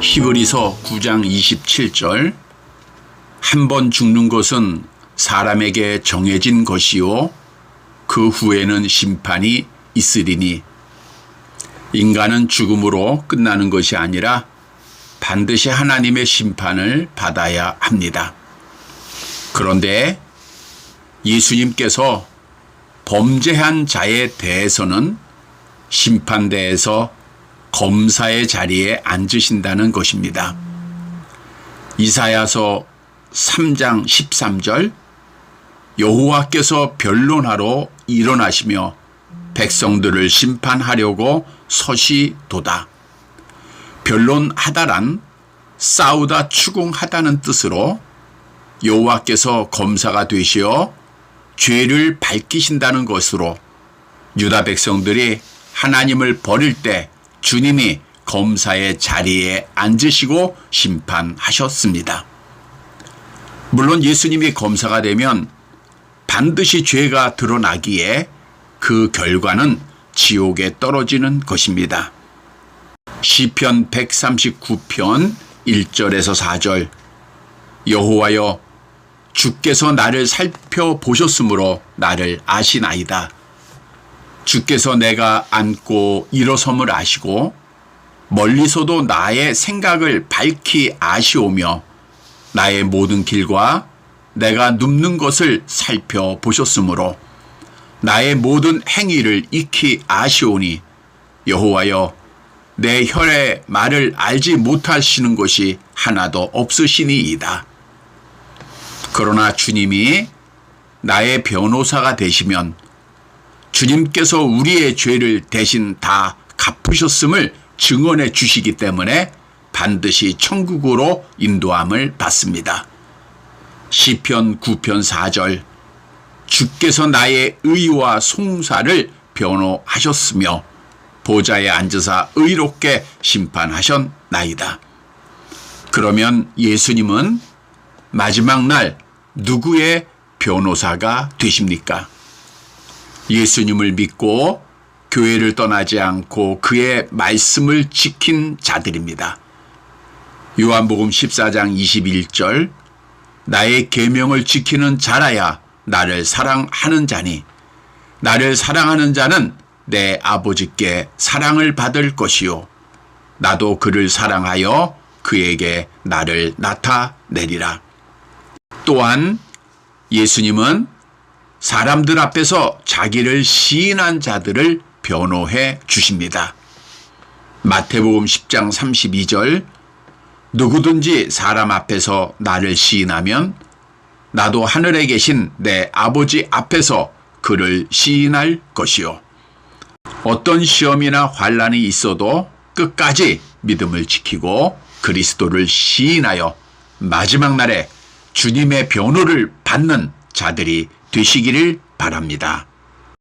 히브리서 9장 27절 한 번 죽는 것은 사람에게 정해진 것이요 그 후에는 심판이 있으리니 인간은 죽음으로 끝나는 것이 아니라 반드시 하나님의 심판을 받아야 합니다. 그런데 예수님께서 범죄한 자에 대해서는 심판대에서 검사의 자리에 앉으신다는 것입니다. 이사야서 3장 13절 여호와께서 변론하러 일어나시며 백성들을 심판하려고 서시도다. 변론하다란 싸우다 추궁하다는 뜻으로 여호와께서 검사가 되시어 죄를 밝히신다는 것으로 유다 백성들이 하나님을 버릴 때 주님이 검사의 자리에 앉으시고 심판하셨습니다. 물론 예수님이 검사가 되면 반드시 죄가 드러나기에 그 결과는 지옥에 떨어지는 것입니다. 시편 139편 1절에서 4절 여호와여 주께서 나를 살펴보셨으므로 나를 아시나이다. 주께서 내가 앉고 일어섬을 아시고 멀리서도 나의 생각을 밝히 아시오며 나의 모든 길과 내가 눕는 것을 살펴보셨으므로 나의 모든 행위를 익히 아시오니 여호와여 내 혈의 말을 알지 못하시는 것이 하나도 없으시니이다. 그러나 주님이 나의 변호사가 되시면 주님께서 우리의 죄를 대신 다 갚으셨음을 증언해 주시기 때문에 반드시 천국으로 인도함을 받습니다. 시편 9편 4절 주께서 나의 의와 송사를 변호하셨으며 보좌에 앉으사 의롭게 심판하셨나이다. 그러면 예수님은 마지막 날 누구의 변호사가 되십니까? 예수님을 믿고 교회를 떠나지 않고 그의 말씀을 지킨 자들입니다. 요한복음 14장 21절 나의 계명을 지키는 자라야 나를 사랑하는 자니 나를 사랑하는 자는 내 아버지께 사랑을 받을 것이요 나도 그를 사랑하여 그에게 나를 나타내리라. 또한 예수님은 사람들 앞에서 자기를 시인한 자들을 변호해 주십니다. 마태복음 10장 32절 누구든지 사람 앞에서 나를 시인하면 나도 하늘에 계신 내 아버지 앞에서 그를 시인할 것이요. 어떤 시험이나 환란이 있어도 끝까지 믿음을 지키고 그리스도를 시인하여 마지막 날에 주님의 변호를 받는 자들이 되시기를 바랍니다.